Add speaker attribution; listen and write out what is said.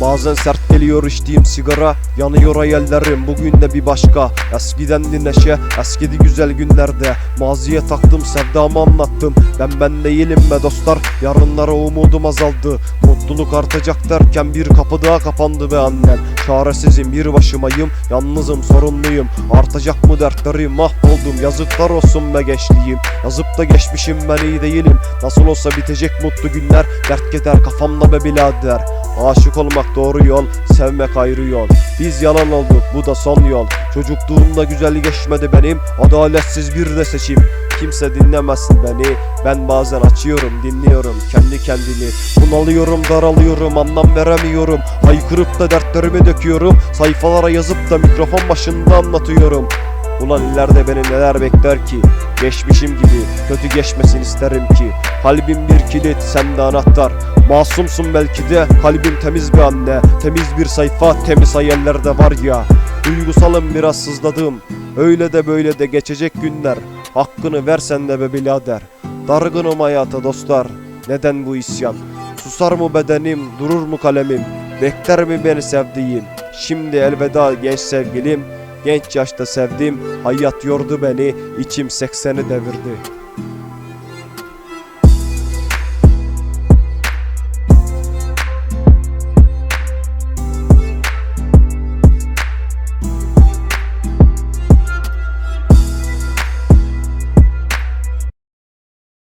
Speaker 1: Bazen sert geliyor içtiğim sigara Yanıyor hayallerim bugün de bir başka. Eskiden neşe eskidi güzel günlerde. Maziye taktım sevdamı anlattım. Ben ben değilim be dostlar Yarınlara umudum azaldı. Mutluluk artacak derken bir kapı daha kapandı be annem. Çaresizim bir başımayım Yalnızım sorunluyum. Artacak mı dertlerim? Mahvoldum Yazıklar olsun be gençliğim. Yazıp da geçmişim ben iyi değilim. Nasıl olsa bitecek mutlu günler Dert keder kafamda be birader Aşık olmak doğru yol, sevmek ayrı yol. Biz yalan olduk, bu da son yol. Çocukluğumda güzel geçmedi benim, adaletsiz bir de seçim. Kimse dinlemesin beni, ben bazen açıyorum, dinliyorum kendi kendini. Bunalıyorum, daralıyorum, anlam veremiyorum. Haykırıp da dertlerimi döküyorum, sayfalara yazıp da mikrofon başında anlatıyorum. Ulan ileride beni neler bekler ki Geçmişim gibi kötü geçmesin isterim ki Kalbim bir kilit sende anahtar. Masumsun belki de kalbim temiz bir anne. Temiz bir sayfa temiz hayallerde var ya. Duygusalım biraz sızladım. Öyle de böyle de geçecek günler. Hakkını versen de be birader. Dargınım hayata dostlar. Neden bu isyan? Susar mı bedenim durur mu kalemim? Bekler mi beni sevdiğim? Şimdi elveda genç sevgilim Genç yaşta sevdim, hayat yordu beni, içim sekseni devirdi.